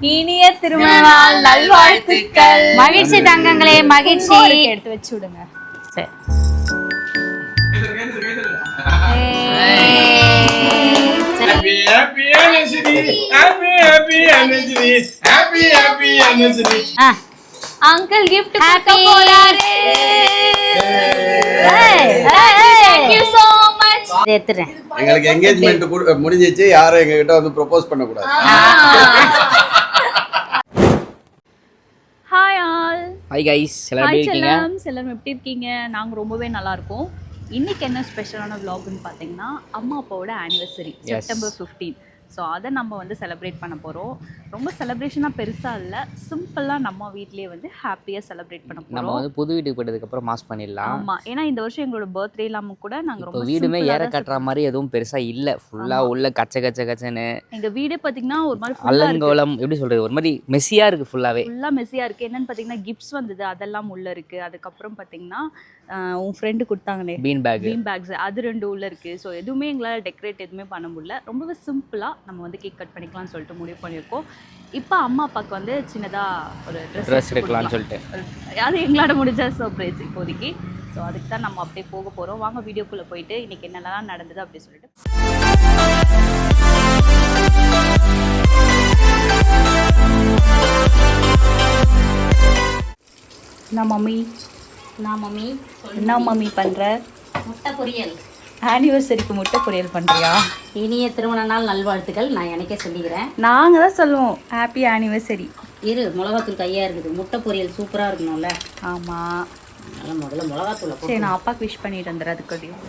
இனிய திருமண நாள் நல்வாழ்த்துக்கள். மகிழ்ச்சி தங்கங்களே மகிழ்ச்சி. எடுத்து வச்சு விடுங்க. அங்கிள் gift கொடுக்க Happy. போறாரு. இதை எடுத்துறேன். எங்களுக்கு என்கேஜ்மெண்ட் முடிஞ்சிச்சு. யாரும் எங்க கிட்ட வந்து ப்ரொபோஸ் பண்ணக்கூடாது. ஹாய் ஆல் ஹாய் கைஸ் எல்லாரும் எப்படி இருக்கீங்க? செல்லம். எப்படி இருக்கீங்க? நாங்கள் ரொம்பவே நல்லா இருக்கோம். இன்னைக்கு என்ன ஸ்பெஷலான vlogனு பார்த்தீங்கன்னா அம்மா அப்பாவோட ஆனிவர்சரி செப்டம்பர் ஃபிஃப்டீன் ஸோ அதை நம்ம வந்து செலிப்ரேட் பண்ண போகிறோம் ரொம்ப செலிப்ரேஷனாக பெருசாக இல்லை. சிம்பிளாக நம்ம வீட்லேயே வந்து ஹாப்பியாக செலிப்ரேட் பண்ண நம்ம போகிறோம் வந்து புது வீட்டுக்கு போயிட்டதுக்கு அப்புறம் மாஸ் பண்ணிடலாம். ஆமாம் ஏன்னா இந்த வருஷம் எங்களோட பர்த்டே இல்லாமல் கூட நாங்கள் ரொம்ப வீடுமே ஏற கட்டுற மாதிரி எதுவும் பெருசா இல்ல. ஃபுல்லா உள்ள கச்ச கச்ச கச்சன்னு. எங்கள் வீடே பார்த்தீங்கன்னா ஒரு மாதிரி ஃபுல்லாக அல்லங்கோலம் எப்படி சொல்றது? ஒரு மாதிரி மெஸ்ஸியா இருக்கு ஃபுல்லாவே ஃபுல்லாக மெஸ்ஸியாக இருக்குது என்னன்னு பார்த்தீங்கன்னா கிஃப்ட்ஸ் வந்தது. அதெல்லாம் உள்ளே இருக்குது அதுக்கப்புறம் பார்த்தீங்கன்னா உன் ஃப்ரெண்டு கொடுத்தாங்களே. பீன் பேக் பீம் பேக்ஸ் அது ரெண்டு உள்ள இருக்கு. ஸோ எதுவுமே எங்களால் டெக்கரேட் எதுவுமே பண்ண முடியல. ரொம்பவே சிம்பிளாக நம்ம வந்து கேக் கட் பண்ணிக்கலாம்னு சொல்லிட்டு முடிவு பண்ணியிருக்கோம். இப்போ அம்மா அப்பாவுக்கு வந்து சின்னதாக ஒரு ட்ரெஸ் எடுக்கலாம்னு சொல்லிட்டு. அது எங்களால முடிஞ்ச சர்ப்ரைஸ் இப்போதைக்கு. ஸோ அதுக்கு தான் நம்ம அப்படியே போக போகிறோம் வாங்க வீடியோக்குள்ளே போயிட்டு இன்னைக்கு என்னென்னலாம் நடந்தது அப்படி சொல்லிட்டு. என்ன மம்மி. நான் மம்மி. என்ன மம்மி பண்ணுற முட்டை பொரியல். ஆனிவர்சரிக்கு முட்டை பொரியல் பண்ணுறியா இனிய திருமண நாள் நல்வாழ்த்துக்கள். நான் எனக்கே சொல்லிக்கிறேன். நாங்கள் தான் சொல்லுவோம் ஹாப்பி ஆனிவர்சரி இரு மிளகாத்தூள் கையா இருக்குது. முட்டை பொரியல் சூப்பரா இருக்கணும்ல. ஆமாம் அதனால முதல்ல மிளகாத்தூளை சரி நான் அப்பாவுக்கு விஷ் பண்ணிட்டு வந்துடுறேன் அதுக்குள்ளேயும்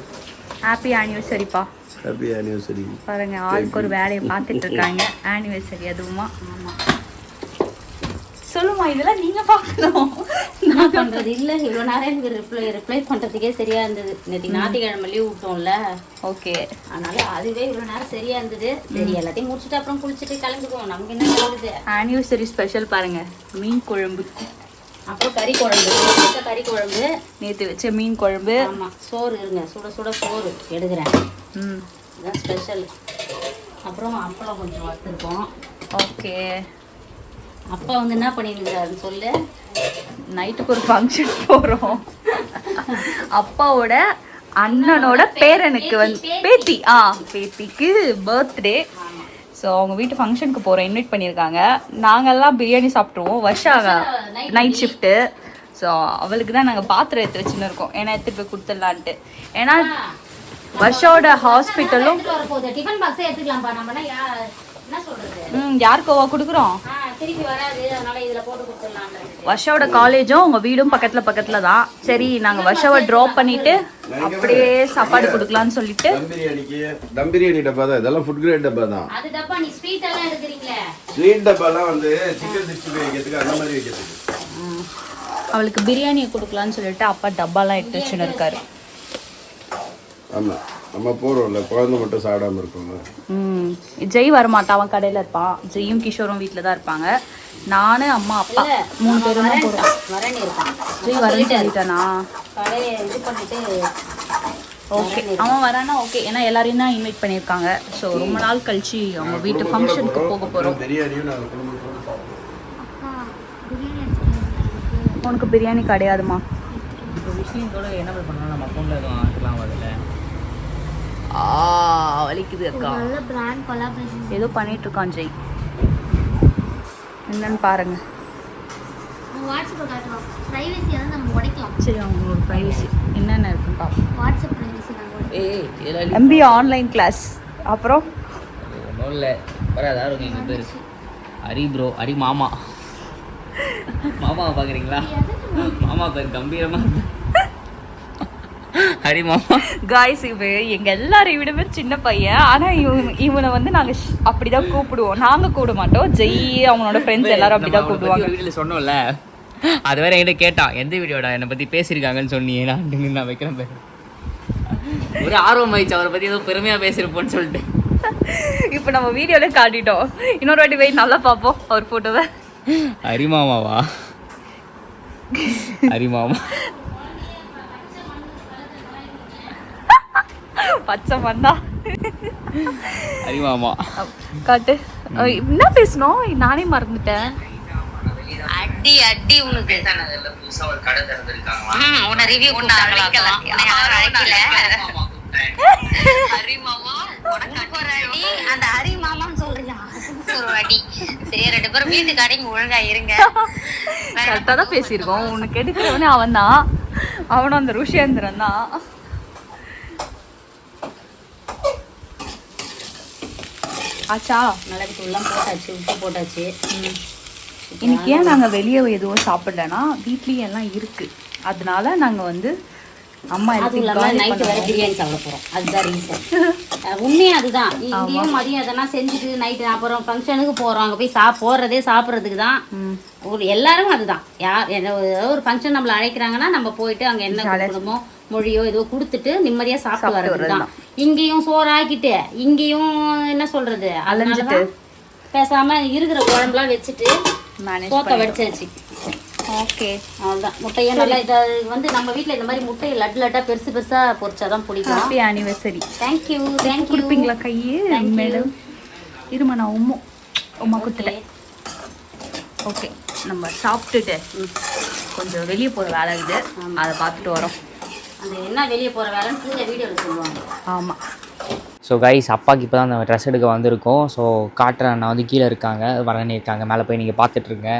ஹாப்பி ஆனிவர்சரிப்பா ஹாப்பி ஆனிவர்சரி பாருங்க ஆளுக்கு ஒரு வேலையை பார்த்துட்டு இருக்காங்க. ஆனிவர்சரி அதுவுமா. ஆமாம் சொல்லுமா இதெல்லாம் நீங்கள் பார்க்கணும். என்ன பண்றது இல்ல. இவ்வளவு நேரம் எனக்கு ரிப்ளை ரிப்ளை பண்றதுக்கே சரியா இருந்தது. நேற்று ஞாயிற்றுக்கிழமை லீவ் விட்டோம்ல. ஓகே. அதனால அதுவே இவ்வளவு நேரம் சரியா இருந்தது. சரி எல்லாத்தையும் முடிச்சுட்டு அப்புறம் குளிச்சுட்டு கிளம்பிக்குவோம் நமக்கு என்ன கிளம்புது ஆனிவர்சரி ஸ்பெஷல் பாருங்க. மீன் குழம்பு. அப்புறம் கறி குழம்பு. கறி குழம்பு. நேற்று வச்ச மீன் குழம்பு. ஆமா. சோறு இருங்க. சுட சுட சோறு எடுக்கிறேன். ம். இதுதான் ஸ்பெஷல் அப்புறம் அப்பளம் கொஞ்சம் வறுத்துருக்கோம். ஓகே. அப்பா வந்து என்ன பண்ணியிருந்தாருன்னு சொல்லு? நைட்டுக்கு ஒரு ஃபங்க்ஷன் போகிறோம் அப்பாவோட அண்ணனோட பேரனுக்கு வந்து பேத்தி. ஆ பேத்திக்கு பர்த்டே ஸோ அவங்க வீட்டு ஃபங்க்ஷனுக்கு போகிறோம் இன்வைட் பண்ணியிருக்காங்க நாங்கெல்லாம் பிரியாணி சாப்பிட்ருவோம் வருஷா நைட் ஷிஃப்ட்டு ஸோ அவளுக்கு தான் நாங்கள் பாத்திரம் எடுத்து வச்சுன்னு இருக்கோம். ஏன்னா எடுத்துகிட்டு போய் கொடுத்துடலான்ட்டு. ஏன்னா வருஷோட ஹாஸ்பிட்டலும் ம் யாருக்கோவா கொடுக்குறோம்? ஆ திருப்பி வராது அதனால இதுல போட்டு கொடுத்துடலான்றது வருஷாவோட காலேஜும் உங்கள் வீடும் பக்கத்தில் பக்கத்தில் தான். சரி நாங்கள் வருஷாவை ட்ராப் பண்ணிவிட்டு அப்படியே சாப்பாடு கொடுக்கலான்னு சொல்லிட்டு. தம் பிரியாணி டப்பா தான் இதெல்லாம் ஃபுட் கிரேட் டப்பா தான். அது டப்பா நீ ஸ்வீட் எல்லாம் எடுக்கிறீங்களே? ஸ்வீட் டப்பாலாம் வந்து சிக்கன் சிக்ஸ்டி ஃபைவ் வைக்கிறதுக்கு அந்த மாதிரி வைக்கிறதுக்கு அவளுக்கு பிரியாணியை கொடுக்கலான்னு சொல்லிட்டு அப்பா டப்பாலாம் எடுத்து வச்சுன்னு இருக்காரு. ஆமா. நம்ம போறோம்ல குழந்தை மட்டும் சாப்பிடாம இருக்கோங்க ம். ஜெய் வரமாட்டான் அவன் கடையில் இருப்பான் ஜெயும் கிஷோரும் வீட்டில் தான் இருப்பாங்க. நான் அம்மா அப்பா மூணு பேரும் தான் இருக்கான். ஜெய் வரேன்னு சொல்லிட்டானா? கடையை இது பண்ணிட்டு ஓகே. அவன் வரானா ஓகே. ஏன்னா எல்லாரையும் தான் இன்வைட் பண்ணியிருக்காங்க. ஸோ ரொம்ப நாள் கழிச்சு அவங்க வீட்டு ஃபங்க்ஷனுக்கு போக போகிறோம் உனக்கு பிரியாணி கிடையாதுமா? இப்போ விஷயத்தோட என்ன பண்ணலாம் நம்ம அக்கௌண்ட்ல வலிக்குது அக்கா. ஏதோ பண்ணிட்டு இருக்கான் ஜெய். என்னன்னு பாருங்க. வாட்ஸ்அப்பில் காட்டலாம் ப்ரைவசி வந்து நம்ம உடைக்கலாம். சரி அவங்களோட ப்ரைவசி என்னென்ன இருக்குன்னு பார்ப்போம் வாட்ஸ்அப் ப்ரைவசி எம்பி ஆன்லைன் கிளாஸ் அப்புறம்? ஒன்றும் இல்லை. வராதா இருக்கும் எங்கள் பேர். ஹரி ப்ரோ ஹரி மாமா. மாமாவை பார்க்குறீங்களா மாமா பேர் கம்பீரமா ஹரி மாமா காய்ஸ் இவ எங்க எல்லாரையும் விடவே சின்ன பையன். ஆனா இவன் இவனை வந்து நாங்க ஷ்- அப்படிதான் கூப்பிடுவோம். நாங்க கூப்பிட மாட்டோம். ஜெய் அவனோட ஃப்ரெண்ட்ஸ் எல்லாரும் அவனை பத்தி கூப்பிடுவாங்க. ஒரு வீடியோல சொன்னோம்ல? அது வேற என்கிட்ட கேட்டான் எந்த வீடியோடா? என்னை பத்தி பேசியிருக்காங்கன்னு சொன்னியே நான் நான் வைக்கிறேன் பேர். ஒரு ஆர்வம் ஆயிடுச்சு அவரை பத்தி ஏதோ பெருமையா பேசியிருப்போன்னு சொல்லிட்டு. இப்போ நம்ம வீடியோல காட்டிட்டோம். இன்னொரு வாட்டி போய் நல்லா பார்ப்போம் அவர் போட்டோவை ஹரிமாமாவா? ஹரிமாமா. பச்சை மண்ணா? அறிவாமா? காட்டு. என்ன பேசணும் நானே மறந்துட்டேன். அடி அடி உனக்கு. உன்னை ரிவ்யூ அந்த ஹரி மாமான்னு சொல்றியா? ஒரு அடி. சரி ரெண்டு பேரும் வீட்டுக்கு அடிங்க ஒழுங்கா இருங்க. தான் பேசியிருக்கோம். உனக்கு எடுக்கிறவனே அவன் தான் அவனும் அந்த ருஷியந்திரன் தான் ஆச்சா? மிளகு தூள்லாம் போட்டாச்சு உப்பு போட்டாச்சு. இன்னைக்கு ஏன் நாங்கள் வெளியே எதுவும் சாப்பிடலன்னா வீட்லேயும் எல்லாம் இருக்கு. அதனால நாங்கள் வந்து அம்மா அதுவும் நைட்டு வேற. பிரியாணி சாப்பிட போறோம். அதுதான் ரீசன் உண்மையே அதுதான். இங்கேயும் மதியம் அதெல்லாம் செஞ்சுட்டு நைட்டு அப்புறம் ஃபங்க்ஷனுக்கு போறோம். அங்க போய் சாப் போறதே சாப்பிட்றதுக்கு தான். ஒரு எல்லாரும் அதுதான். யார் ஒரு ஃபங்க்ஷன் நம்மள அழைக்கிறாங்கன்னா நம்ம போயிட்டு அங்க என்ன கொடுக்கணுமோ மொழியோ ஏதோ கொடுத்துட்டு நிம்மதியா சாப்பிட்டு வர்றது தான் இங்கேயும் சோறு ஆக்கிட்டு இங்கேயும் என்ன சொல்றது? அதனாலதான் பேசாம இருக்கிற குழம்புலாம் வச்சுட்டு சோத்த வடிச்சாச்சு ஓகே அவ்வளோதான் முட்டையை நல்லா இதை வந்து நம்ம வீட்ல இந்த மாதிரி முட்டையை லட்டு லட்டா பெருசு பெருசா பொரிச்சாதான் பிடிக்கும். ஹாப்பி ஆனிவர்சரி தேங்க்யூ தேங்க்யூ கொடுப்பீங்களா கையே. மேடம். இருமா நான் உம்மு. உமா குத்துட்டேன் ஓகே நம்ம சாப்பிட்டுட்டு கொஞ்சம் வெளியே போகிற வேலை இருக்குது அதை பார்த்துட்டு வரோம். அந்த என்ன வெளியே போற வேலைன்னு கீழே வீடியோவில் சொல்லுவாங்க. ஆமாம் ஸோ கைஸ் அப்பாக்கு இப்போ தான் அந்த ட்ரெஸ் எடுக்க வந்திருக்கோம். ஸோ காட்டுற அண்ணா வந்து கீழே இருக்காங்க வரனே இருக்காங்க மேலே போய் நீங்கள் பார்த்துட்ருங்க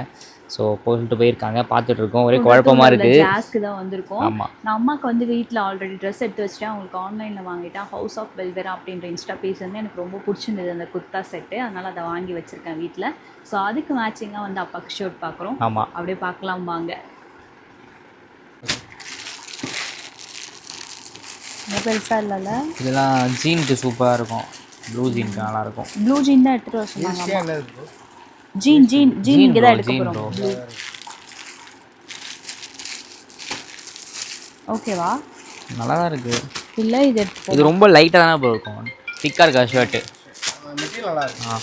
ஸோ போயிட்டு போயிருக்காங்க பார்த்துட்டு இருக்கோம். ஒரே குழப்பமா இருக்கு ஜாஸ்க்கு தான் வந்திருக்கோம். ஆமா. நான் அம்மாக்கு வந்து வீட்டில் ஆல்ரெடி ட்ரெஸ் எடுத்து வச்சிட்டேன். அவங்களுக்கு ஆன்லைனில் வாங்கிட்டேன். ஹவுஸ் ஆஃப் வெல்வேரா அப்படின்ற இன்ஸ்டா பேஜ் வந்து எனக்கு ரொம்ப பிடிச்சிருந்தது அந்த குர்தா செட்டு அதனால் அதை வாங்கி வச்சுருக்கேன் வீட்டில் ஸோ அதுக்கு மேட்சிங்காக வந்து அப்பாவுக்கு ஷர்ட் பார்க்குறோம். ஆமா. அப்படியே பார்க்கலாம் வாங்க பெருசாக இல்லைல்ல. இதெல்லாம் ஜீனுக்கு சூப்பராக இருக்கும். ப்ளூ ஜீனுக்கு நல்லா இருக்கும் ப்ளூ ஜீன் தான் எடுத்துகிட்டு வர சொன்னாங்க. ஜீன் ஜீன் ஜீன் இங்கே தான் எடுக்க ஜீன் போகிறோம் ஓகேவா நல்லா தான் இருக்கு. இல்லை இது இது ரொம்ப லைட்டாக தானே ப்ரோ இருக்கும். திக்காக இருக்கா ஷர்ட்டு ஆ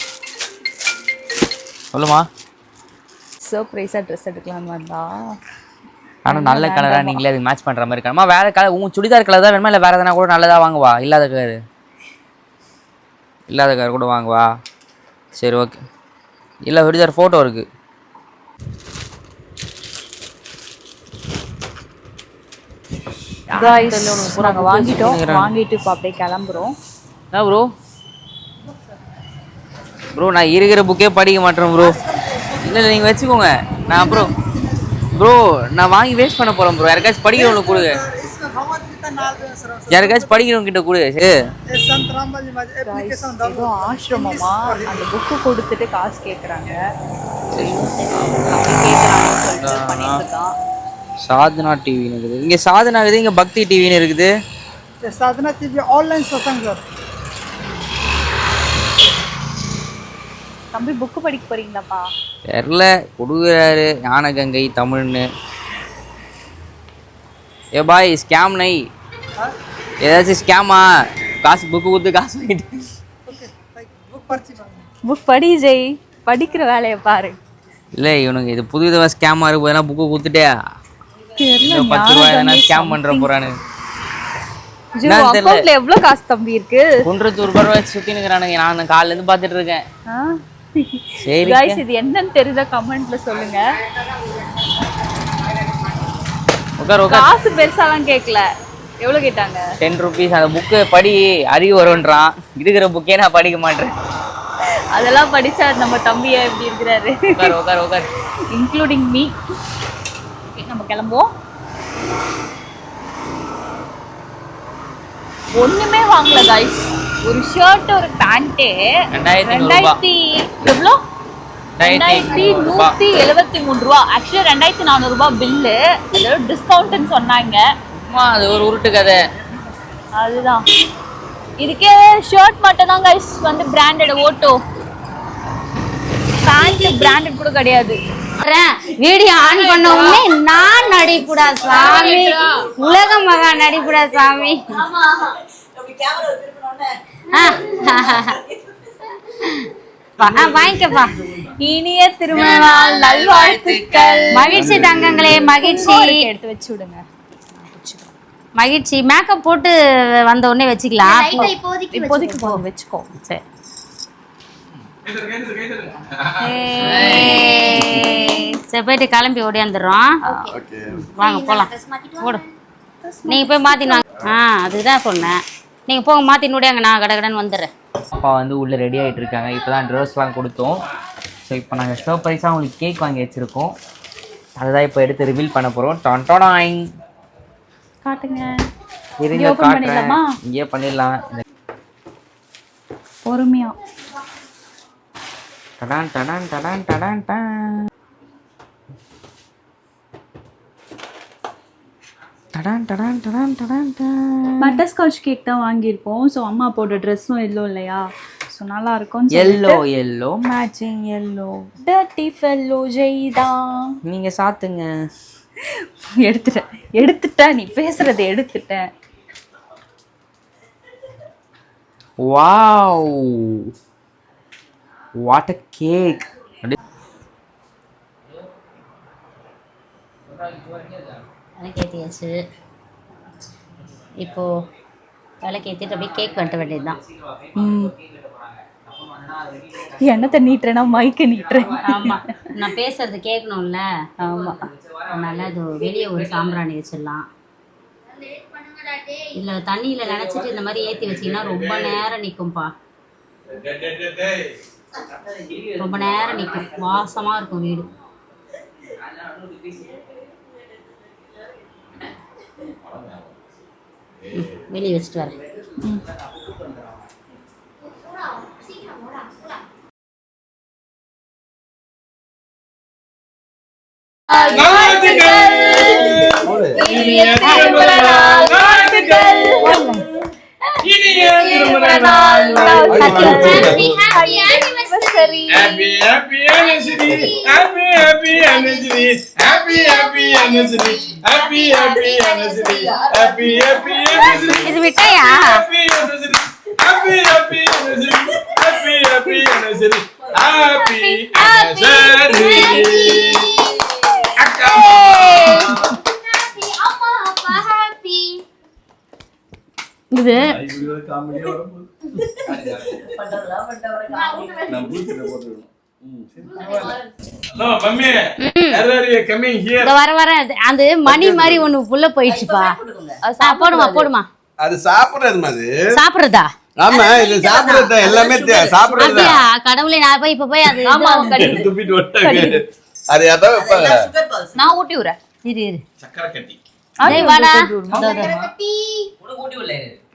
சொல்லுமா சர்ப்ரைஸாக ட்ரெஸ் எடுக்கலாம்னு வந்தா. ஆனால் நல்ல கலராக நீங்களே அதுக்கு மேட்ச் பண்ணுற மாதிரி இருக்கணுமா வேறு கலர் உங்கள் சுடிதார் கலர் தான் வேணுமா? இல்லை வேறு எதனா கூட நல்லதாக வாங்குவா? இல்லாத கலர் இல்லாத கலர் கூட வாங்குவா? சரி ஓகே இல்லை சுடிதார் ஃபோட்டோ இருக்குது நாங்கள் வாங்கிட்டோம். வாங்கிட்டு இப்போ அப்படியே கிளம்புறோம். ப்ரோ ப்ரோ நான் இருக்கிற புக்கே படிக்க மாட்டேன் ப்ரோ இல்லை இல்லை நீங்கள் வச்சுக்கோங்க. நான் அப்புறம் ப்ரோ நான் வாங்கி வேஸ்ட் பண்ண போறேன் ப்ரோ யாருக்காச்சும் படிக்கிறவங்க கொடுங்க யாருக்காச்சும் படிக்கிறவங்க கிட்ட கொடு ஆசிரமமா அந்த புக்கு கொடுத்துட்டு காசு கேட்குறாங்க சாதனா டிவின்னு இருக்குது. இங்கே சாதனா இருக்குது இங்கே பக்தி டிவின்னு இருக்குது. சாதனா டிவி ஆன்லைன் சார் தம்பி புக்கு படிக்க போறீங்களாப்பா? தெரில. கொடுக்குறாரு. ஞானகங்கை தமிழ்னு. ஏ பாய் ஸ்கேம் நை. ஏதாச்சும் ஸ்கேமா காசு புக்கு கொடுத்து காசு வாங்கிட்டு. புக் படி ஜெய். படிக்கிற வேலையை பாரு. இல்லை இவனுக்கு இது புது விதமாக ஸ்கேம் இருக்கும் எதனா புக்கு கொடுத்துட்டே. பத்து ரூபாய் எதனா ஸ்கேம் பண்ணுற போறானு. எவ்வளவு காசு தம்பி இருக்கு? குன்றத்தூர் ரூபாய் சுத்தி நிக்கிறானுங்க நான் காலையில இருந்து பாத்துட்டு இருக்கேன். கைஸ் இது என்னன்னு தெரியுதா கமெண்ட்ல சொல்லுங்க. காசு பெருசாலாம் கேட்கல எவ்வளவு கேட்டாங்க? டென் ருபீஸ் அந்த புக்கு படி அறிவு வரும்ன்றான். இருக்கிற புக்கே நான் படிக்க மாட்டேன். அதெல்லாம் படிச்சா நம்ம தம்பியா எப்படி இருக்கிறாரு. உட்கார் உட்கார் உட்கார் இன்க்ளூடிங் மீ நம்ம கிளம்புவோம். ஒண்ணுமே வாங்கல கைஸ் ஒரு ஷர்ட் ஒரு பேண்ட்டு ரெண்டாயிரத்தி எவ்வளோ? ரெண்டாயிரத்தி நூத்தி எழுபத்தி மூணு ரூபா. ஆக்சுவலி ரெண்டாயிரத்தி நானூறு ரூபாய் பில்லு அதோட டிஸ்கவுண்ட்னு சொன்னாங்க. அது ஒரு உருட்டு கதை. அதுதான். இதுக்கே ஷர்ட் மட்டும் தான் கைஸ் வந்து பிராண்டட் ஓட்டோ பேண்ட் பிராண்டட் கூட கிடையாது. வீடியோ ஆன் பண்ண உடனே நான் நடிப்புடா சாமி. உலக மகா நடிப்புடா சாமி. வாங்கிக்கப்பா. இனிய திருமண நாள் நல்வாழ்த்துக்கள். மகிழ்ச்சி தங்கங்களே மகிழ்ச்சி. எடுத்து வச்சு விடுங்க. மகிழ்ச்சி. மேக்கப் போட்டு வந்த உடனே வச்சுக்கலாம். இப்போதைக்கு போ வச்சுக்கோ. சரி. சரி போயிட்டு கிளம்பி ஓடியாந்துடுறோம். வாங்க போகலாம் ஓடு. நீங்கள் போய் மாற்றின்னு வாங்க. ஆ அதுதான் சொன்னேன். நீங்கள் போங்க மாற்றின்னு ஓடியாங்க நான் கடகடன்னு வந்துடுறேன். அப்பா வந்து உள்ளே ரெடி ஆகிட்டு இருக்காங்க. இப்போ தான் ட்ரெஸ்லாம் கொடுத்தோம். ஸோ இப்போ நாங்கள் சர்ப்ரைஸாக அவங்களுக்கு கேக் வாங்கி வச்சுருக்கோம். அதுதான் இப்போ எடுத்து ரிவீல் பண்ண போகிறோம் டொன்டோடாங் காட்டுங்க. இருங்க காட்டுறேன்? இங்கேயே பண்ணிடலாம். பொறுமையா. டடான் டடான் டடான் டடான் டான் டடான் டடான் டடான் டடான் டான் பட்டர் ஸ்காட்ச் கேக் தான் வாங்கியிருக்கோம் ஸோ அம்மா போட்ட ட்ரெஸ்ஸும் எல்லோ இல்லையா? ஸோ நல்லா இருக்கும் yellow yellow matching yellow dirty fellow ஜெய்தா. நீங்கள் சாத்துங்க. எடுத்துட்டேன் எடுத்துட்டேன் நீ பேசுறதை எடுத்துட்டேன் வாவ் வாட் அ கேக் விளக்கேற்றியாச்சு இப்போது விளக்கேற்றிட்டு அப்படியே கேக் வெட்ட வேண்டியது தான் என்னத்தை நீட்டுறேன்னா மைக்கு நீட்டுறேன். ஆமாம் நான் பேசுறது கேட்கணும்ல. ஆமா. அதனால அது வெளியே ஒரு சாம்பிராணி வச்சிடலாம். இல்லை தண்ணியில் நினச்சிட்டு இந்த மாதிரி ஏற்றி வச்சிங்கன்னா ரொம்ப நேரம் நிற்கும்ப்பா. ரொம்ப நேரம் நிற்கும் வாசமாக இருக்கும் வீடு. வெளியே வச்சுட்டு வரேன். இனிய திருமண நாள். வாழ்த்துக்கள். இனிய திருமண நாள் வாழ்த்துக்கள். Happy, happy anniversary. Happy, happy anniversary. Happy, happy anniversary. Happy, happy anniversary. Happy, happy anniversary. இது விட்டையா Happy anniversary. Happy, happy anniversary. Happy, happy anniversary. Happy anniversary. அக்கா. இந்த வர வர அது- அந்த மணி மாதிரி ஒண்ணு புள்ள போயிடுச்சுப்பா. போடுமா போடுமா? அது சாப்பிடுறது அது சாப்பிடுறதா? ஆமா இது சாப்பிடுறது எல்லாமே சாப்பிடுறது கடவுளே நான் போய் இப்ப போய் அது ஆமா துப்பிட்டு அது வைப்பாங்க நான் ஊட்டி விடுறேன். இரு இரு. சக்கரை கட்டி.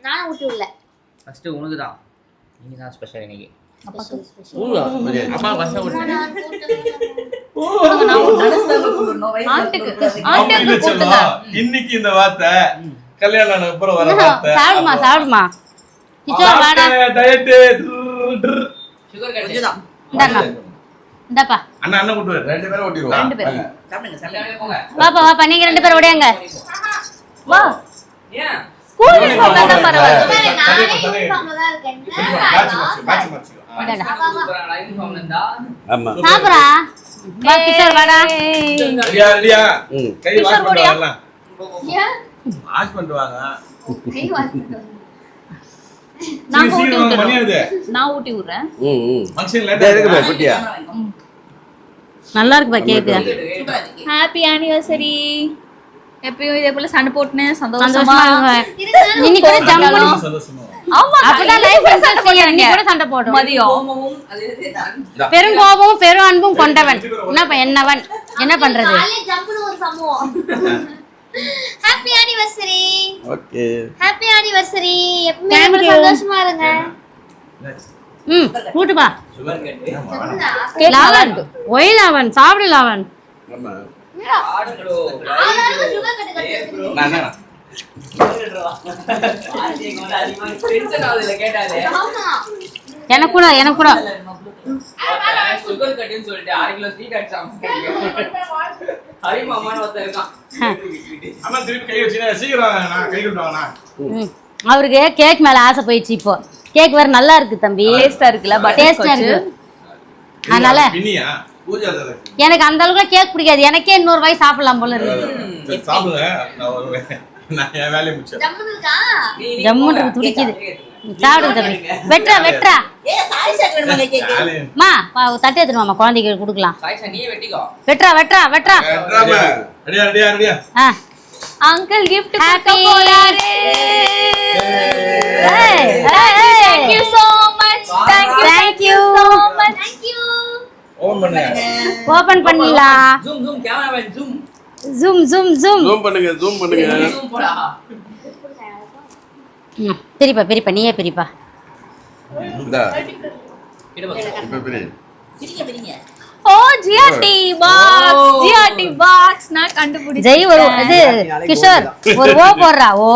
நானும் ஊட்டி விடல. ஃபர்ஸ்ட் உனக்கு தான் நீங்க தான் ஸ்பெஷல் இன்னைக்கு. இன்னைக்கு இந்த வார்த்தை கல்யாணம் ஆன அப்புறம் வர வார்த்தை. சாப்பிடுமா சாப்பிடுமா? கிச்சோர் வாடா. சுகர் இந்தாப்பா. அண்ணா அண்ணன் கூட்டு ரெண்டு பேரும் ஓட்டிடுவோம். ரெண்டு பேரும். வாங்க. போங்க வாப்பா வாப்பா நீங்க ரெண்டு பேரும் ஓடியாங்க. வா. ஏன்? ஸ்கூல் யூனிஃபார்ம் தான் பரவாயில்ல. நானே யூனிஃபார்ம்ல தான் இருக்கேன். இந்தாடா. சூப்பரா யூனிஃபார்ம்ல இருந்தா ஆமா. சாப்பிடா வா கிஷோர் வாடா. ரெடியா ரெடியா ம். கை வாஷ் பண்ணிட்டு வரலாம் வாஷ் பண்ணிட்டு வாங்க நாங்க ஊட்டி பண்ணியாவது நான் ஊட்டி விடுறேன். ம் ம். ஃபங்க்ஷன் இதோ இருக்கு குட்டியா? நல்லா இருக்குப்பா கேக்கு. ஹாப்பி ஆனிவர்சரி எப்பயும் இதே போல சண்டை போட்டுன்னு சந்தோஷமா. இன்னைக்கு சந்தோஷமா ஆமா அப்பதான் லைஃப் நீ கூட சண்டை போடும். மதியம். பெரும் கோபமும் பெரும் அன்பும் கொண்டவன். என்னப்பா என்னவன்? என்ன பண்றது? Happy anniversary okay happy anniversary எப்பவுமே சந்தோஷமா இருங்க. ம் கூட்டுப்பா. கேக் நல்லா லாவன் இருக்கு ஒய் எனக்கு கூட எனக்கு கூட சுகர் கட்டுன்னு சொல்லிட்டு அரை கிலோ ஸ்வீட் அடிச்சாங்க ஹரிமாமான்னு ஒருத்தன் இருக்கான். அண்ணா திருப்பி கை வச்சுனா சீக்கிரம் நான் கை விட்டுவாங்கண்ணா ம். அவருக்கு கேக் மேல ஆசை போயிடுச்சு இப்போ. கேக் வேற நல்லா இருக்கு தம்பி. டேஸ்டா இருக்குல்ல டேஸ்டா இருக்கு. அதனால எனக்கு. அந்த அளவுக்கு கேக் பிடிக்காது. எனக்கே இன்னொரு வாய் சாப்பிடலாம் போல இருக்கு. சாப்பிடுங்க. நான் வருவேன் நான் என் வேலையை முடிச்சேன் ஜம்முன்னு இருக்கா துடிக்குது. சாப்பிடுங்க தம்பி. வெட்டுறா வெட்டுறா. வேலையை- மா வா, ஒரு தட்டு எடுத்துட்டு வாமா குழந்தைக்கு கொடுக்கலாம். சாய்ஷா நீயே வெட்டிக்கோ. வெட்டுறா வெட்டுறா வெட்டுறா. வெட்டுறாம. ரெடியா ரெடியா ரெடியா. ஆ. Uncle gift Happy. போறாரு. Thank you so much. Thank you. Thank you. so much. Open பண்ணுங்க ஓபன் பண்ணிடலாம் zoom zoom cameraman zoom zoom zoom zoom zoom பண்ணுங்க ஜூம் பண்ணுங்க. ஜூம் போடா. ம், பிரிப்பா பிரிப்பா நீயே பிரிப்பா. இந்தா. கிட்ட பக்கம் இப்ப பிரி. Oh, GRT box. GRT box. நான் கண்டுபிடிச்சேன். ஜெய் ஒரு இது கிஷோர் ஒரு ஓ போடுறா. ஓ.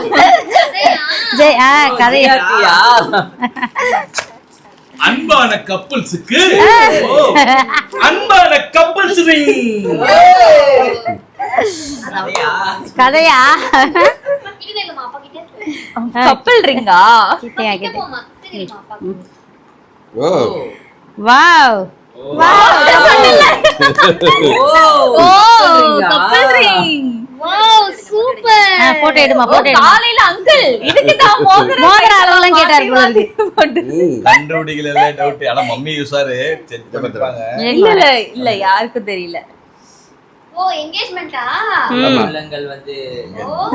ஜெய். ஆ? கதையா? அன்பான கப்பல்ஸுக்கு. அன்பான கப்பல்ஸ் கதையா? கப்பல் ரிங்கா? கிட்டயா கிட்ட. Wow oh couple ring wow super photo எடுமா photo எடுமா. காலையில அங்கிள் இதுக்கு தான் மோதிர அளவுலாம் கேட்டாரு. கண்டுபிடிக்கல டவுட் ஆனா மம்மி யூஸாரு இல்ல இல்ல இல்ல யாருக்கும் தெரியல. ஓ என்கேஜ்மெண்டா உள்ளங்கள் வந்து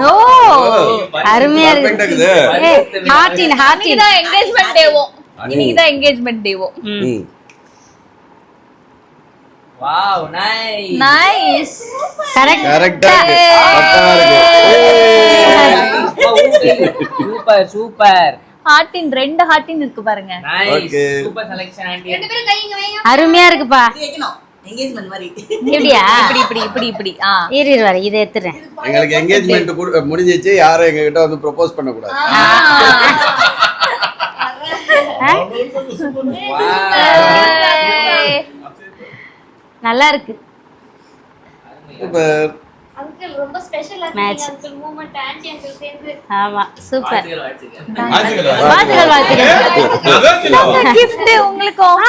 ஓ. அருமையா இருக்கு ஹார்டின் ஹார்டின். இன்னைக்குதான் என்கேஜ்மெண்ட் டேவோ இன்னைக்குதான் என்கேஜ்மெண்ட் டேவோ ம். வாவ் நைஸ் நைஸ் கரெக்ட் இருக்கு. இருக்கு. சூப்பர் சூப்பர் ஹார்ட்டின் ரெண்டு ஹார்ட்டின் இருக்கு பாருங்க. நைஸ். சூப்பர் செலக்ஷன் ஆண்டி ரெண்டு பேரும் கை இங்க வைங்க அருமையா இருக்குப்பா. மாதிரி. எப்படியா இப்படி இப்படி இப்படி இப்படி. ஆ. இரு இரு வர இதை எடுத்துறேன் எங்களுக்கு என்கேஜ்மெண்ட் முடிஞ்சிச்சு. யாரும் எங்க கிட்ட வந்து ப்ரொபோஸ் பண்ண கூடாது நல்லா இருக்கு ஆமா சூப்பர் வாழ்த்துக்கள் வாழ்த்துக்கள். உங்களுக்கும்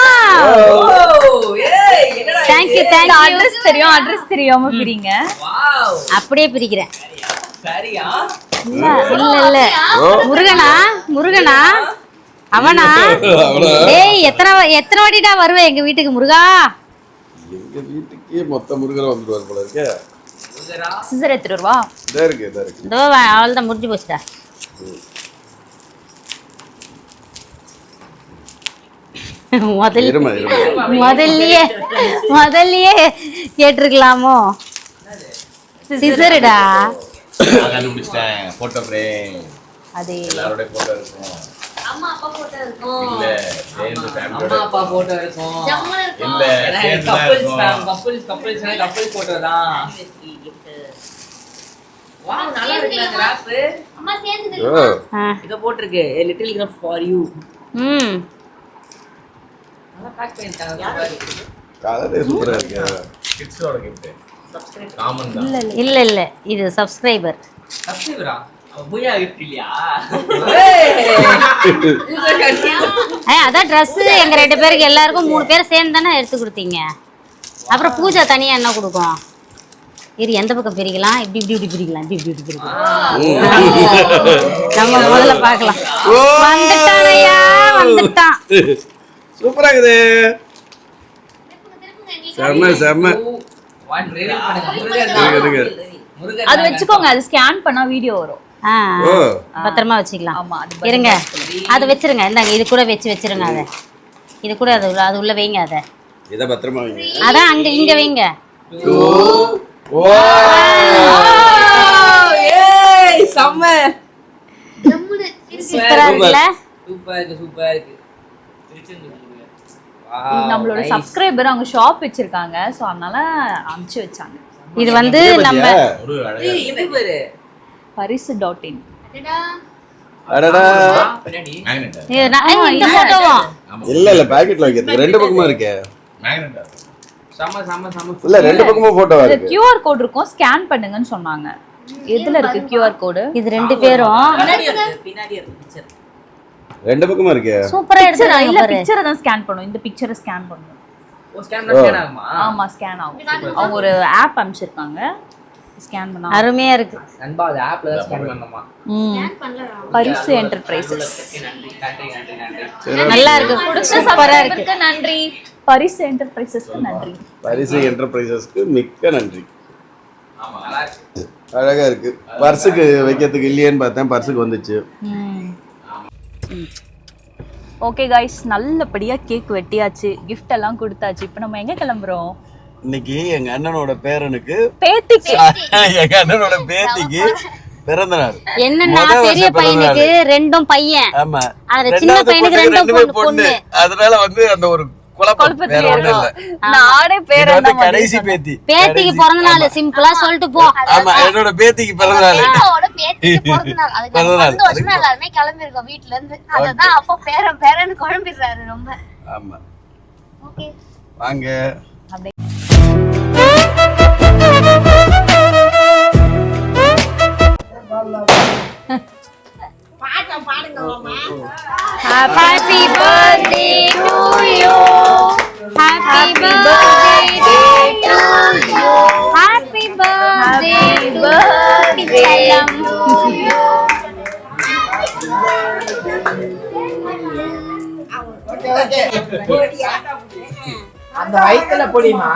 தேங்க்யூ இந்த தேங்க்யூ அட்ரஸ் தெரியும் அட்ரஸ் தெரியாம பிரிங்க. வாவ் அப்படியே பிரிக்கிறேன். இல்ல இல்ல முருகனா முருகனா? அவனா? ஏய் எத்தனை எத்தனை வாட்டிடா வருவேன் எங்க வீட்டுக்கு முருகா? எங்க வீட்டுக்கே மொத்த முருகரை வந்துருவார் போல இருக்கு. முருகரா சிசர் எடுத்துட்டு வருவா இதா இருக்கு இதா இருக்கு. இதோ அவள் தான் முடிஞ்சு போச்சுடா. முதல்ல முதல்லயே முதல்லயே கேட்டிருக்கலாமோ? சிசருடா? கண்டுபிடிச்சிட்டேன் போட்டோ ஃப்ரேம் அதே. எல்லாரோட போட்டோ இருக்கும் அம்மா அப்பா போட்டோ இருக்கும். இல்ல சேர்ந்து ஃபேமிலியோட அம்மா அப்பா போட்டோ இருக்கும். ஜம்முன்னு இருக்கும். இல்ல சேர்ந்து கப்பல்ஸ் கப்பல்ஸ் கப்பல் போட்டோ தான். வாவ் நல்லா இருக்குல்ல கிராஃப் அம்மா சேர்ந்து இத போட்டிருக்கு. A little gift for you. ம். நல்லா பேக் பண்ணிட்டாங்க கலரே சூப்பரா இருக்கு. கிட்ஸோட கிஃப்ட் காமன் தான். இல்ல இல்ல. இது சப்ஸ்கிரைபர் சப்ஸ்கிரைபரா அதான் ட்ரெஸ் எங்க ரெண்டு பேருக்கு எல்லாருக்கும் மூணு பேர் சேர்ந்து தானே எடுத்து கொடுத்தீங்க? அப்புறம் பூஜா தனியா என்ன கொடுக்கும்? இரு எந்த பக்கம் பிரிக்கலாம்? இப்படி இப்படி இப்படி பிரிக்கலாம். இப்படி இப்படி இப்படி பிரிக்கலாம். நம்ம முதல்ல பார்க்கலாம். வந்துட்டான். சூப்பரா இருக்குது செம்ம. செம்ம அது வச்சுக்கோங்க அது ஸ்கேன் பண்ணா வீடியோ வரும். பத்திரமா வச்சுக்கலாம். ஆமா அது இருங்க. அதை வச்சிருங்க. இந்தாங்க இது கூட வச்சு வச்சிருங்க அதை. இது கூட அது உள்ள அது உள்ள வைங்க அதை. இத பத்திரமா வைங்க. அதான் அங்க இங்க வைங்க. ஏய் செம்ம. சூப்பரா. சூப்பர் இருக்கு சூப்பர் இருக்கு. நம்மளோட சப்ஸ்கிரைபர் அவங்க ஷாப் வச்சிருக்காங்க. சோ அதனால அனுப்பிச்சு வச்சாங்க. இது வந்து நம்ம பரிசு டாட் இன் அடடா அடடா பின்னாடி. மேக்னெட் இது நான் ஏய், இந்த போட்டோவும் இல்ல இல்ல பாக்கெட்ல வைக்கிறதுக்கு ரெண்டு பக்கமும் இருக்கே. மேக்னெட் செம்ம செம்ம செம்ம இல்ல ரெண்டு பக்கமும் போட்டோ இது இருக்கு. கியூஆர் கோட் இருக்கும். ஸ்கேன் பண்ணுங்கன்னு சொன்னாங்க. எதுல இருக்கு கியூஆர் கோடு இது ரெண்டு பேரும். இருக்கு. ரெண்டு சூப்பரா இல்ல பிக்சரை தான் ஸ்கேன் பண்ணும். இந்த பிக்சரை ஸ்கேன் பண்ணும். ஆமா ஸ்கேன் ஆகும். அவங்க ஒரு ஆப் அனுப்பிச்சிருக்காங்க. ஸ்கேன் பண்ணா அருமையா இருக்கு. நண்பா அது ஆப்ல தான் ஸ்கேன் பண்ணணுமா? ம். பரிசு என்டர்பிரைசஸ் நன்றி நன்றி நன்றி நன்றி நல்லா இருக்கு. சூப்பரா இருக்கு. நன்றி. பரிசு என்டர்பிரைசஸ்க்கு நன்றி. பரிசு என்டர்பிரைசஸ்க்கு மிக்க நன்றி. ஆமா நல்லா இருக்கு. அழகா இருக்கு. பர்ஸுக்கு வைக்கிறதுக்கு இல்லையேன்னு பார்த்தேன். பர்ஸுக்கு வந்துச்சு. ஓகே காய்ஸ் நல்லபடியா கேக் வெட்டியாச்சு. gift எல்லாம் கொடுத்தாச்சு. இப்போ நம்ம எங்க கிளம்புறோம்? இன்னைக்கு எங்க அண்ணனோட பேரனுக்கு பேத்திக்கு. எங்க அண்ணனோட பேத்திக்கு பிறந்த நாள் என்னன்னா பெரிய பையனுக்கு ரெண்டும் பையன். ஆமா. அதுல சின்ன பையனுக்கு ரெண்டும் பொண்ணு, பொண்ணு. அதனால வந்து அந்த ஒரு கடைசி பேத்தி. பேத்திக்கு பிறந்த நாள் சிம்பிளா சொல்லிட்டு போ. ஆமா என்னோட பேத்திக்கு பிறந்த நாள் பிறந்த நாள் அதுக்கு பிறந்த நாங்க நாள். பத்து வருஷமா எல்லாருமே கிளம்பிருக்கோம் வீட்ல இருந்து அததான் அப்பா பேரன் பேரன் குழம்பிடுறாரு ரொம்ப. ஆமா. ஓகே வாங்க happy birthday to you happy birthday to you happy birthday birthday அந்த வயித்துல பொடிமா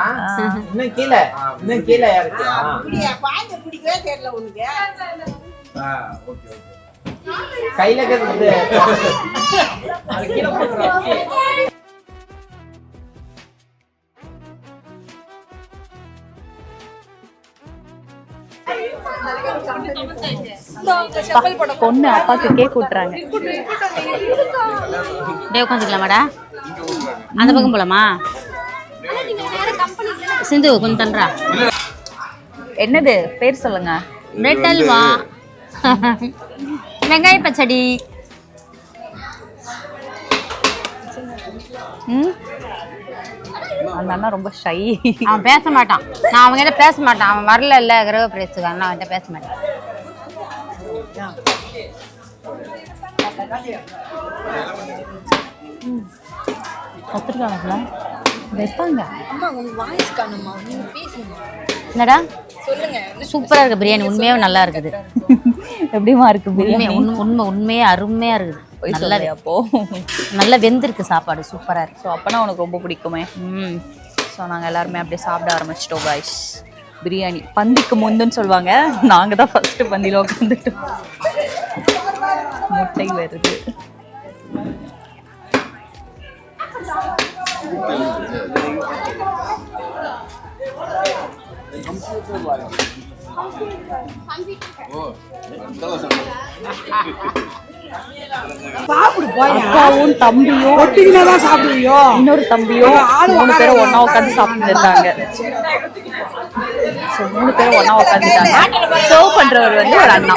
இன்னும் கீழே இன்னும் கீழே இருக்கு கையில இருக்கிறது அது கீழே போட்டுரு. பொண்ணு அப்பாக்கு கேக் விட்டுறாங்க டே உட்காந்துக்கலாமாடா? அந்த பக்கம் போலாமா? சிந்து கொஞ்சம் தன்றா என்னது? பேர் சொல்லுங்க. அல்வா வெங்காய பச்சடி. ம்? அந்த அண்ணா ரொம்ப ஷை அவன் பேச மாட்டான். நான் அவங்ககிட்ட பேச மாட்டான். அவன் வரல இல்ல கிரக பிரேசுக்கு நான் அவன்கிட்ட பேச மாட்டேன். கத்திரிக்காய்ல வைப்பாங்க என்னடா? சூப்பரா இருக்கு பிரியாணி. உண்மையாவே நல்லா இருக்குது. எப்படிமா இருக்கு உண்மை பிரியாணி? உண்மை உண்மை உண்மையே அருமையா இருக்குது. நல்லா அப்போ. நல்லா வெந்திருக்கு சாப்பாடு சூப்பரா இருக்கு. ஸோ அப்பனா உனக்கு ரொம்ப பிடிக்குமே? ம். ஸோ நாங்கள் எல்லாருமே அப்படியே சாப்பிட ஆரம்பிச்சிட்டோம் காய்ஸ் பிரியாணி பந்திக்கு முந்துன்னு சொல்லுவாங்க. நாங்கள் தான் ஃபர்ஸ்ட் பந்தியில் உட்காந்துட்டோம் முட்டை வருது. அக்காவும் தம்பியும் ஒட்டிக்கினே தான் சாப்பிடுவியோ இன்னொரு தம்பியும் மூணு பேரும் ஒன்னா உட்காந்து சாப்பிட்டு இருந்தாங்க. ஸோ மூணு பேரும் ஒன்னா உட்காந்துட்டாங்க சர்வ் பண்றவர் வந்து ஒரு அண்ணா.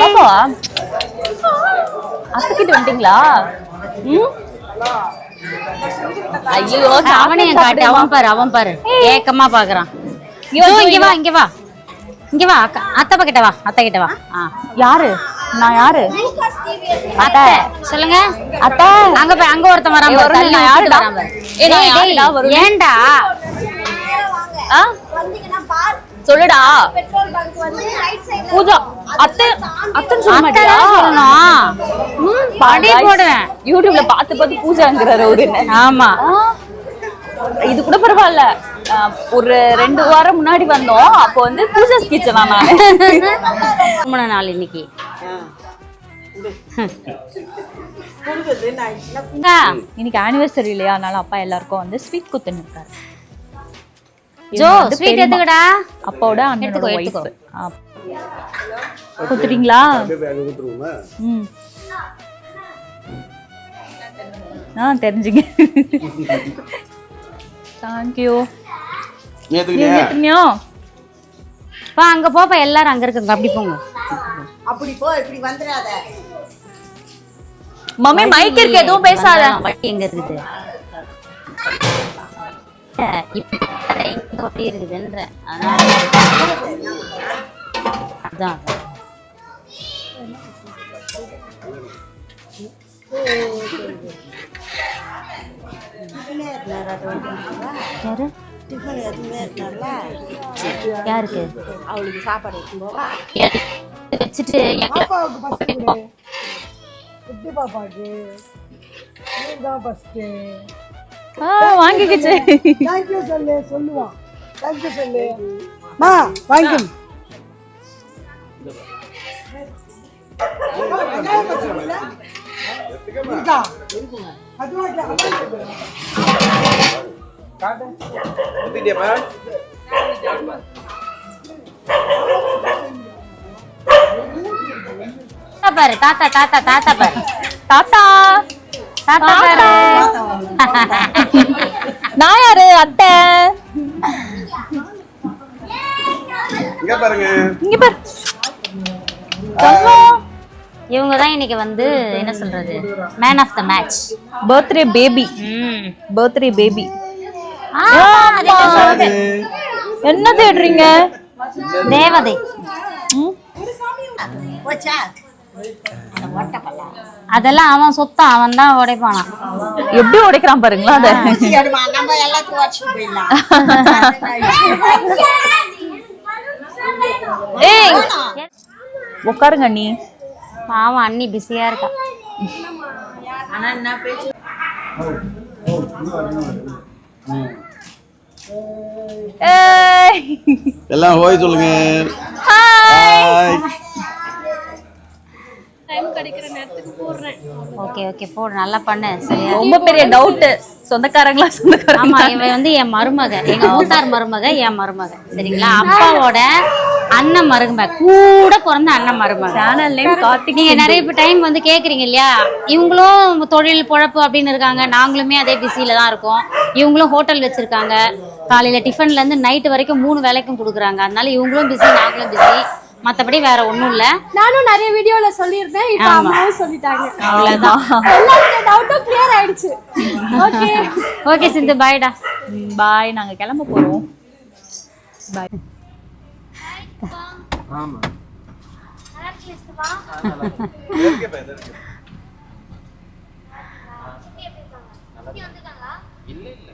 பாப்பா அத்தைக்கிட்ட வந்துட்டீங்களா ம்? ஐயோ அவனே காட்டு அவன் பாரு அவன் பாரு. ஏக்கமா பாக்குறான். இங்க வா, இங்க வா இங்க வா. இங்க வா அக்கா அத்தை கிட்ட வா அத்தை கிட்ட வா. யாரு? நான் யாரு? அத்தை சொல்லுங்க. அத்தை. அங்க போய் அங்க ஒருத்தன் தள்ளி நான் விட்டுட்டு யாருடா? ஏன்டா ஆ சொல்லுடா. பூஜா அத்தை அத்தைன்னு சொல்ல அத்தை மாட்டியா? தான் சொல்லணும். படி போடுவேன் யூடியூப்ல பார்த்து பார்த்து பூஜாங்கிறாரு ஒரு ஆமா. இது கூட பரவாயில்ல. ஒரு ரெண்டு வாரம் முன்னாடி வந்தோம். அப்போ வந்து பூஜா கிச்சனா நான். திருமண நாள் இன்னைக்கு. இன்னைக்கு ஆனிவர்சரி இல்லையா? அதனால அப்பா எல்லாருக்கும் வந்து ஸ்வீட் குத்துன்னு இருக்காரு. So sweet. எடுத்துக்கடா. அப்பாவோட அண்ணனோட பேக் கொடுத்துருவோமா? ம். ஆ தெரிஞ்சுங்க. தேங்க்யூ வா அங்க போப்பா எல்லாரும் அங்க இருக்குங்க. அப்படி போங்க. அப்படி போ இப்படி வந்துடாத. மம்மி மைக் இருக்கு எதுவும் பேசாத. எங்க இருக்குது? இப்ப இருக்குதுன்ற அதனால அதான் யாரு டிஃபன் எதுவுமே இருக்கார்ல யாருக்கு? அவளுக்கு சாப்பாடு எடுத்துன்னு போவா. வச்சுட்டு பாப்பாவுக்கு நீ தான் ஃபர்ஸ்ட்டு ஆ வாங்கிக்கிச்சு. தேங்க்யூ சொல்லு சொல்லுவான். தேங்க்யூ சொல்லு. மா பாரு தாத்தா தாத்தா தாத்தா பாரு. தாத்தா. நான் யாரு? அத்தை. இங்க பாருங்க. இங்க பாரு. இவங்க தான் இன்னைக்கு வந்து என்ன சொல்றது? Man of the match birthday baby ம். பர்த்டே பேபி என்ன தேடுறீங்க? தேவதை. போச்சா அதெல்லாம் அவன் சொத்தம் அவன் தான் உடைப்பானான் எப்படி உடைக்கிறான் பாருங்களா அத? ஏய் உட்காருங்க நீ பாவம் அண்ணி பிஸியா இருக்கா? ஏய். எல்லாம் ஹோய் சொல்லுங்க. ஹாய். ஓகே ஓகே போடு. நல்லா பண்ணு. சரியா? ரொம்ப பெரிய டவுட் சொந்தக்காரங்களா ஆமா சொந்தக்காரங்களா இவன் வந்து என் மருமக. எங்க மூத்தார் மருமக என் மருமக. சரிங்களா? அப்பாவோட அண்ணன் மருமக. கூட பிறந்த அண்ணன் மருமக. சேனல் நேம் கார்த்திக் நீங்க நிறைய டைம் வந்து கேக்குறீங்க இல்லையா? இவங்களும் தொழில் பொழப்பு அப்படின்னு இருக்காங்க. நாங்களுமே அதே பிஸியில தான் இருக்கோம். இவங்களும் ஹோட்டல் வச்சிருக்காங்க. காலையில டிஃபன்ல இருந்து நைட்டு வரைக்கும் மூணு வேலைக்கும் கொடுக்குறாங்க. அதனால இவங்களும் பிஸி நாங்களும் பிஸி மத்தபடி வேற ஒண்ணும் இல்ல. நானும் நிறைய வீடியோல சொல்லியிருந்தேன். இப்ப. அம்மாவும் சொல்லிட்டாங்க. அவ்வளவுதான். எல்லாருடைய டவுட்டும் கிளியர் ஆயிடுச்சு. ஓகே ஓகே சிந்து பாய்டா பாய் நாங்க கிளம்ப போறோம். பாய் ஆமா. இல்ல இல்ல.